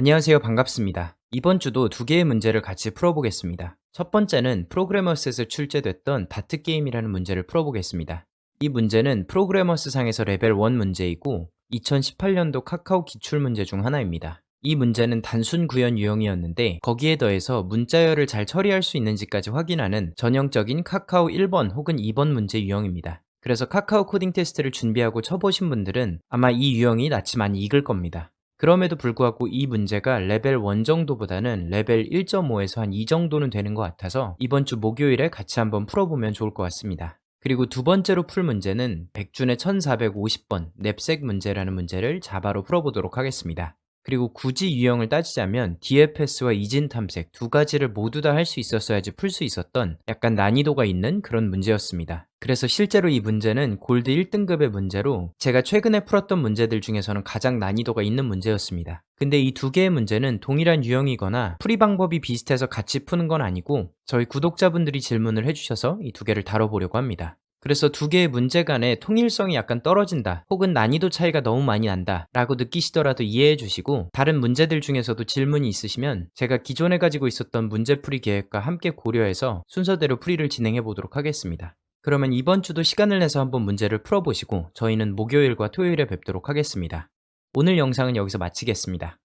안녕하세요. 반갑습니다. 이번 주도 두 개의 문제를 같이 풀어보겠습니다. 첫 번째는 프로그래머스에서 출제됐던 다트 게임이라는 문제를 풀어보겠습니다. 이 문제는 프로그래머스 상에서 레벨 1 문제이고 2018년도 카카오 기출 문제 중 하나입니다. 이 문제는 단순 구현 유형이었는데 거기에 더해서 문자열을 잘 처리할 수 있는지까지 확인하는 전형적인 카카오 1번 혹은 2번 문제 유형입니다. 그래서 카카오 코딩 테스트를 준비하고 쳐보신 분들은 아마 이 유형이 낯이 많이 익을 겁니다. 그럼에도 불구하고 이 문제가 레벨 1 정도보다는 레벨 1.5에서 한 2 정도는 되는 것 같아서 이번 주 목요일에 같이 한번 풀어보면 좋을 것 같습니다. 그리고 두 번째로 풀 문제는 백준의 1450번 냅색 문제라는 문제를 자바로 풀어보도록 하겠습니다. 그리고 굳이 유형을 따지자면 DFS와 이진 탐색 두 가지를 모두 다 할 수 있었어야지 풀 수 있었던 약간 난이도가 있는 그런 문제였습니다. 그래서 실제로 이 문제는 골드 1등급의 문제로 제가 최근에 풀었던 문제들 중에서는 가장 난이도가 있는 문제였습니다. 근데 이 두 개의 문제는 동일한 유형이거나 풀이 방법이 비슷해서 같이 푸는 건 아니고 저희 구독자분들이 질문을 해주셔서 이 두 개를 다뤄보려고 합니다. 그래서 두 개의 문제 간의 통일성이 약간 떨어진다 혹은 난이도 차이가 너무 많이 난다 라고 느끼시더라도 이해해 주시고 다른 문제들 중에서도 질문이 있으시면 제가 기존에 가지고 있었던 문제풀이 계획과 함께 고려해서 순서대로 풀이를 진행해 보도록 하겠습니다. 그러면 이번 주도 시간을 내서 한번 문제를 풀어보시고 저희는 목요일과 토요일에 뵙도록 하겠습니다. 오늘 영상은 여기서 마치겠습니다.